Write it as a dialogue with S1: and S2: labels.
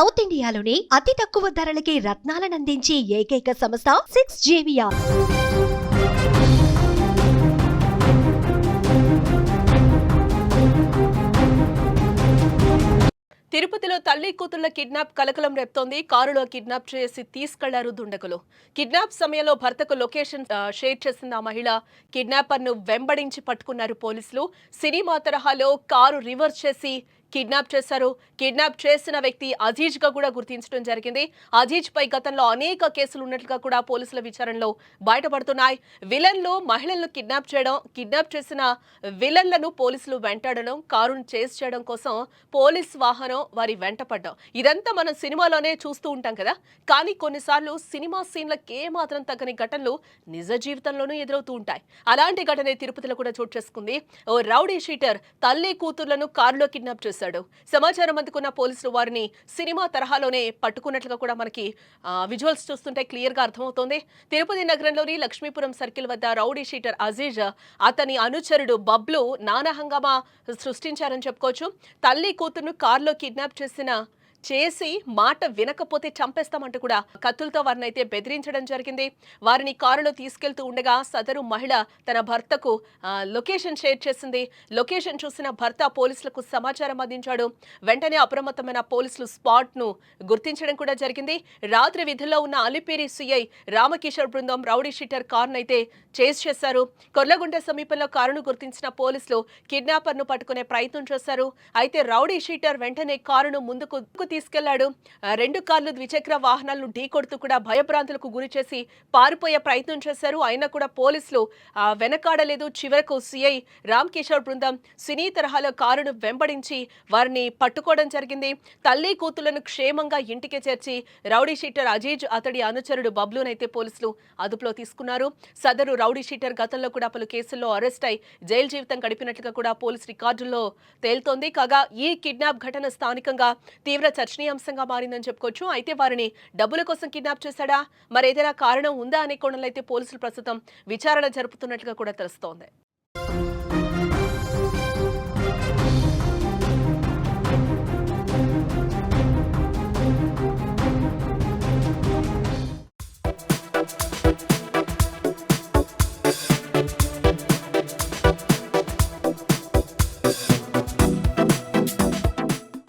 S1: South ఇండియాలోని అతి తక్కువ ధరలకి రత్నాలనందించే ఏకైక సంస్థ సిక్స్ జేవియా
S2: తిరుపతిలో తల్లి కూతుళ్ళ కిడ్నాప్ కలకలం రేపుతోంది. కారులో కిడ్నాప్ చేసి తీసుకెళ్ళారు దుండగులు. కిడ్నాప్ సమయంలో భర్తకు లొకేషన్ షేర్ చేసిన ఆ మహిళ. కిడ్నాపర్ను వెంబడించి పట్టుకున్నారు పోలీసులు. సినిమా తరహాలో కారు రివర్స్ చేసి కిడ్నాప్ చేశారు. కిడ్నాప్ చేసిన వ్యక్తి అజీజ్గా కూడా గుర్తించడం జరిగింది. అజీజ్ పై గతంలో అనేక కేసులు ఉన్నట్లుగా కూడా పోలీసుల విచారణలో బయటపడుతున్నాయి. విలన్లు మహిళలను కిడ్నాప్ చేయడం కిడ్నాప్ చేసిన విలన్లను పోలీసులు వెంటాడడం కారును చేస్ చేయడం కోసం పోలీస్ వాహనం వారి వెంటపడడం ఇదంతా మనం సినిమాలోనే చూస్తూ ఉంటాం కదా? కానీ కొన్నిసార్లు సినిమా సీన్లకు ఏమాత్రం మాత్రం తగ్గని ఘటనలు నిజ జీవితంలోనూ ఎదురవుతూ ఉంటాయి. అలాంటి ఘటనే తిరుపతిలో కూడా చోటు చేసుకుంది. ఓ రౌడీ షీటర్ తల్లి కూతుర్లను కారులో కిడ్నాప్ చేశాడు. సమాచారం అందుకున్న పోలీసులు వారిని సినిమా తరహాలోనే పట్టుకున్నట్లుగా కూడా మనకి విజువల్స్ చూస్తుంటే క్లియర్గా అర్థమవుతోంది. తిరుపతి నగరంలోని లక్ష్మీపురం సర్కిల్ వద్ద రౌడీ షీటర్ అజీజ్ అతని అనుచరుడు బబ్లు నానా హంగామా సృష్టించారని చెప్పుకోవచ్చు. తల్లి కూతురును కారులో కిడ్నాప్ చేసిన చేసి మాట వినకపోతే చంపేస్తామంటూ కూడా కత్తులతో వారిని అయితే బెదిరించడం జరిగింది. వారిని కారులో తీసుకెళ్తూ ఉండగా సదరు మహిళ తన భర్తకు లొకేషన్ షేర్ చేసింది. లొకేషన్ చూసిన భర్త పోలీసులకు సమాచారం అందించాడు. వెంటనే అప్రమత్తమైన పోలీసులు స్పాట్ను గుర్తించడం కూడా జరిగింది. రాత్రి విధుల్లో ఉన్న అలిపేరి సిఐ రామకిషోర్ బృందం రౌడీ షీటర్ కారును అయితే చేజ్ చేశారు. కొర్లగుంట సమీపంలో కారును గుర్తించిన పోలీసులు కిడ్నాపర్ను పట్టుకునే ప్రయత్నం చేశారు. అయితే రౌడీ షీటర్ వెంటనే కారును ముందుకు తీసుకెళ్ళాడు. రెండు కార్లు ద్విచక్ర వాహనాలను ఢీకొడుతూ కూడా భయభ్రాంతులకు గురి చేసి పారిపోయే ప్రయత్నం చేశారు. అయినా కూడా పోలీసులు వెనకాడలేదు. చివరకు సిఐ రామ్ కిషోర్ బృందం సినీ తరహాలో కారును వెంబడించి వారిని పట్టుకోవడం జరిగింది. తల్లి కూతులను క్షేమంగా ఇంటికి చేర్చి రౌడీ షీటర్ అజీజ్ అతడి అనుచరుడు బబ్లునైతే పోలీసులు అదుపులో తీసుకున్నారు. సదరు రౌడీ షీటర్ గతంలో కూడా పలు కేసుల్లో అరెస్ట్ అయి జైలు జీవితం గడిపినట్లుగా కూడా పోలీసు రికార్డుల్లో తేలుతోంది. కాగా ఈ కిడ్నాప్ ఘటన స్థానికంగా తీవ్ర చర్చనీయాంశంగా మారిందని చెప్పుకోవచ్చు. అయితే వారిని డబ్బుల కోసం కిడ్నాప్ చేశాడా? మరి ఏదైనా కారణం ఉందా అనే కోణంలో అయితే పోలీసులు ప్రస్తుతం విచారణ జరుపుతున్నట్లుగా కూడా తెలుస్తోంది.